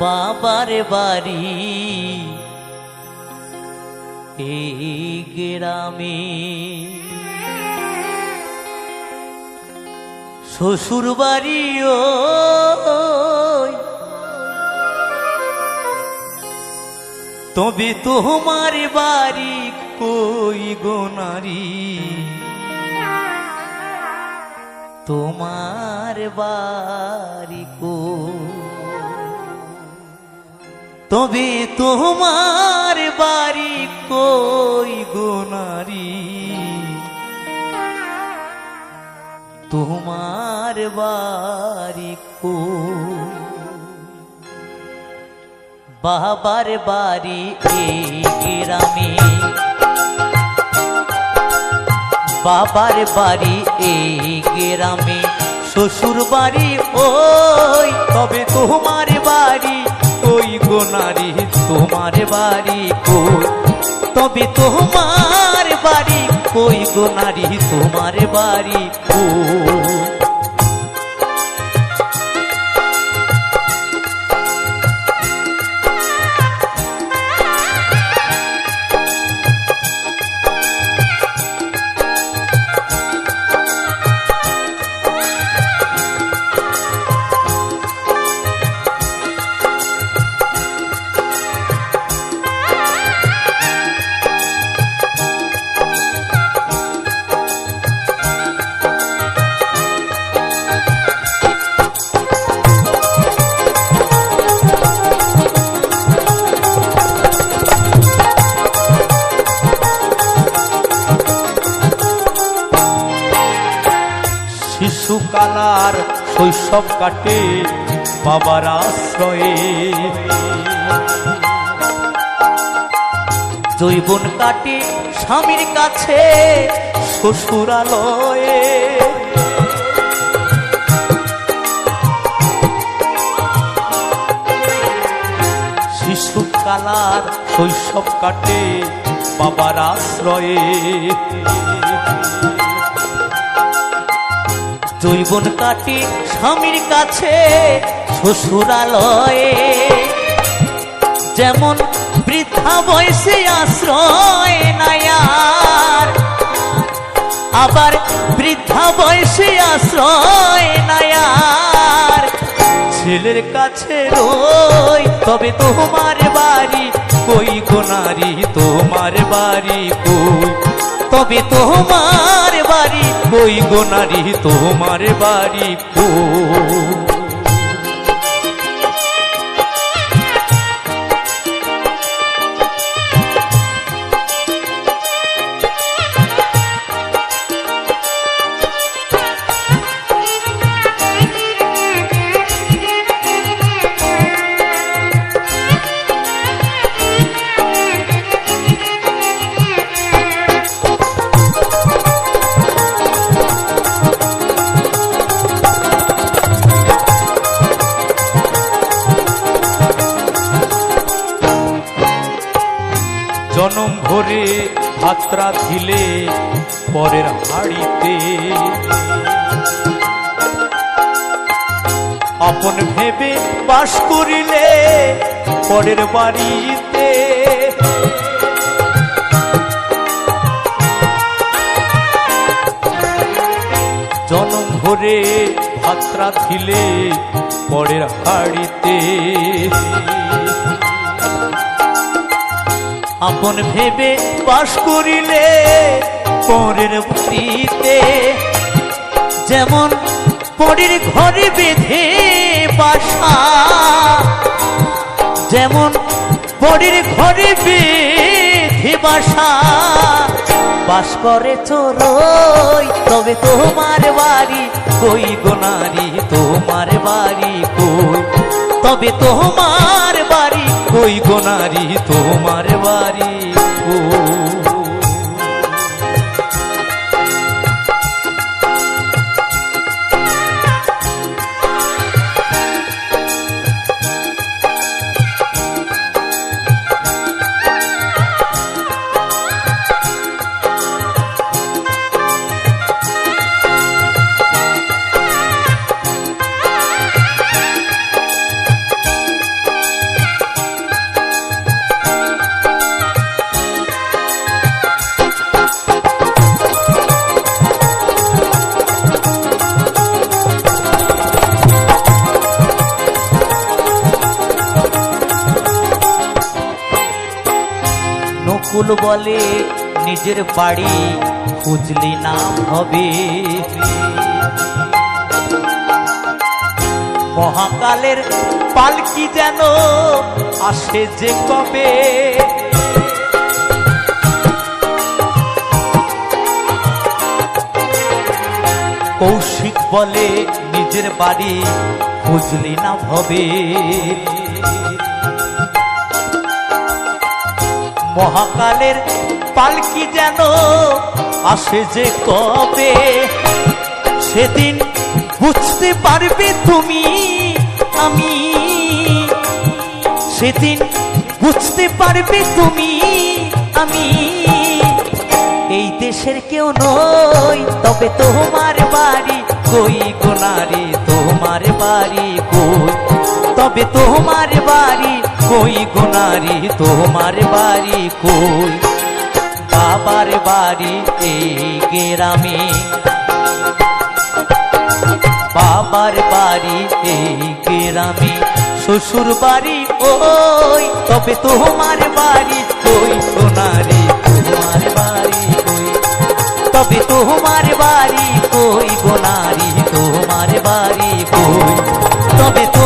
বাবার বাড়ি। এই গ্রামে শ্বশুর বাড়িও তবে তোমার বাড়ি কই গোনারি তোমার বাড়ি কই? তবে তোমার বাড়ি কই গোনারি তোমার বাড়ি কই? বাবার বাড়ি এই গ্রামে। বাবার বাড়ি এই গ্রামে। শ্বশুর বাড়ি ওই তোমার বাড়ি কই? তবে তোমার বাড়ি কই গো নারী তোমার বাড়ি কই? শিশুকালার শৈশব কাটে বাবার আশ্রয়ে। জৈবন কাটে স্বামীর কাছে শ্বশুরালয়ে। শিশুকালার শৈশব কাটে বাবার আশ্রয়ে। জৈবন কাটি স্বামীর কাছে শ্বশুরালয়ে। যেমন বৃদ্ধা বয়সে আশ্রয় নায়ার আবার বৃদ্ধা বয়সে আশ্রয় নায়ার ছেলের কাছে রই, তবে তোমার বাড়ি কই গোনারি তোমার বাড়ি কই? তবে তোমার বাড়ি কই গোনারি তোমার বাড়ি কই জনম ভরে ভাত্রা দিলে পরের হাড়িতে। আপন ভেবে বাস করিলে পরের বাড়িতে। জনম ভরে ভাত্রা দিলে পরের হাড়িতে। আপন ভেবে বাস করিলে পরের বাড়িতে যেমন পরের ঘরে বেঁধে বাসা, যেমন পরের ঘরে বেঁধে বাসা। বাস করে চোরই, তবে তোমার বাড়ি কই গোনারি তোমার বাড়ি কই? তবে তোমার বাড়ি কই গোনারি তোমার বাড়ি বলে, নিজের বাড়ি খুঁজলি নাম হবে মহাকালের পালকি যেন আসে যে কবে? কৌশিক বলে, নিজের বাড়ি খুঁজলি না ভবে। মহাকালের পালকি যেন আসে যে কবে? সেদিন বুঝতে পারবে তুমি, আমি। সেদিন বুঝতে পারবে তুমি, আমি। এই দেশের কেউ নই, তবে তোমার বাড়ি কই গোনারে তোমার বাড়ি কই? তবে তোমার বাড়ি কই গোনারি তোমার বাড়ি কই? বাবার বাড়ি এই গ্রামে। বাবার বাড়ি এই গ্রামে। শ্বশুর বাড়ি ওই, তবে তোমার বাড়ি কই সোনারি তোমার বাড়ি কই? তবে তোমার বাড়ি কই গোনারি তোমার বাড়ি কই? তবে